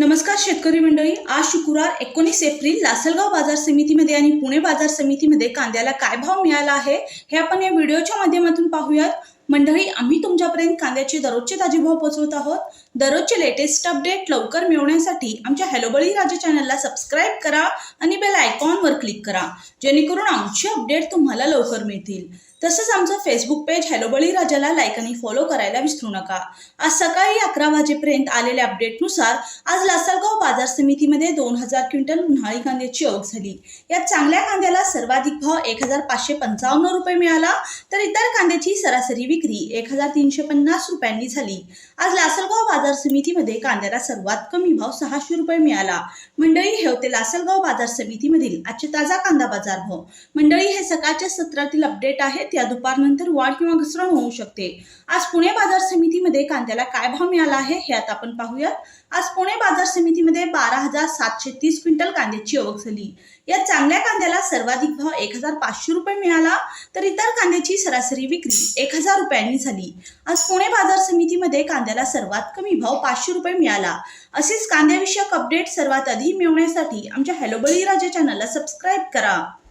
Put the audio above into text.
नमस्कार शेतकरी मंडळी आज शुक्रवार एकोणीस एप्रिल लासलगाव बाजार समितीमध्ये आणि पुणे बाजार समितीमध्ये कांद्याला काय भाव मिळाला आहे हे आपण या व्हिडिओच्या माध्यमातून पाहूयात. मंडळी आम्ही तुमच्यापर्यंत कांद्याचे दररोजचे ताजे भाव पोहोचवत आहोत. दररोजचे लेटेस्ट अपडेट लवकर मिळवण्यासाठी आमच्या हॅलोबळी राजा चॅनलला सबस्क्राईब करा आणि बेल आयकॉनवर क्लिक करा. जेणेकरून आमचे अपडेट तुम्हाला लवकर मिळतील. तसंच आमचं फेसबुक पेज हॅलोबळी राजाला लाईक आणि फॉलो करायला विसरू नका. आज सकाळी अकरा वाजेपर्यंत आलेल्या अपडेटनुसार आज लासलगाव बाजार समितीमध्ये दोन हजार क्विंटल उन्हाळी कांद्याची आवक झाली. यात चांगल्या कांद्याला सर्वाधिक भाव एक हजार पाचशे पंचावन्न रुपये मिळाला तर इतर कांद्याची सरासरी विक्री विक्री एक हजार तीनशे पन्नास रुपयांनी झाली. आज लासलगाव बाजार समितीमध्ये कांद्याला सर्वात कमी भाव सहाशे रुपये मिळाला. मंडळी हे होते लासलगाव बाजार समितीमधील आजचे ताजा कांदा बाजार भाव. मंडळी हे सकाळच्या सत्रातील अपडेट आहेत. या दुपारनंतर वाढ किंवा घसरण होऊ शकते. आज पुणे बाजार समितीमध्ये कांद्याला काय भाव मिळाला आहे हे आता आपण पाहूयात. आज पुणे बाजार समितीमध्ये बारा हजार सातशे तीस क्विंटल कांद्याची आवक झाली. या चांगल्या कांद्याला सर्वाधिक भाव एक हजार पाचशे रुपये मिळाला तर इतर कांद्याची सरासरी विक्री एक हजार रुपयांनी झाली. आज पुणे बाजार समितीमध्ये कांद्याला सर्वात कमी भाव पाचशे रुपये मिळाला. असेच कांद्याविषयक अपडेट सर्वात आधी मिळवण्यासाठी आमच्या हॅलोबळी राजा चॅनलला सबस्क्राईब करा.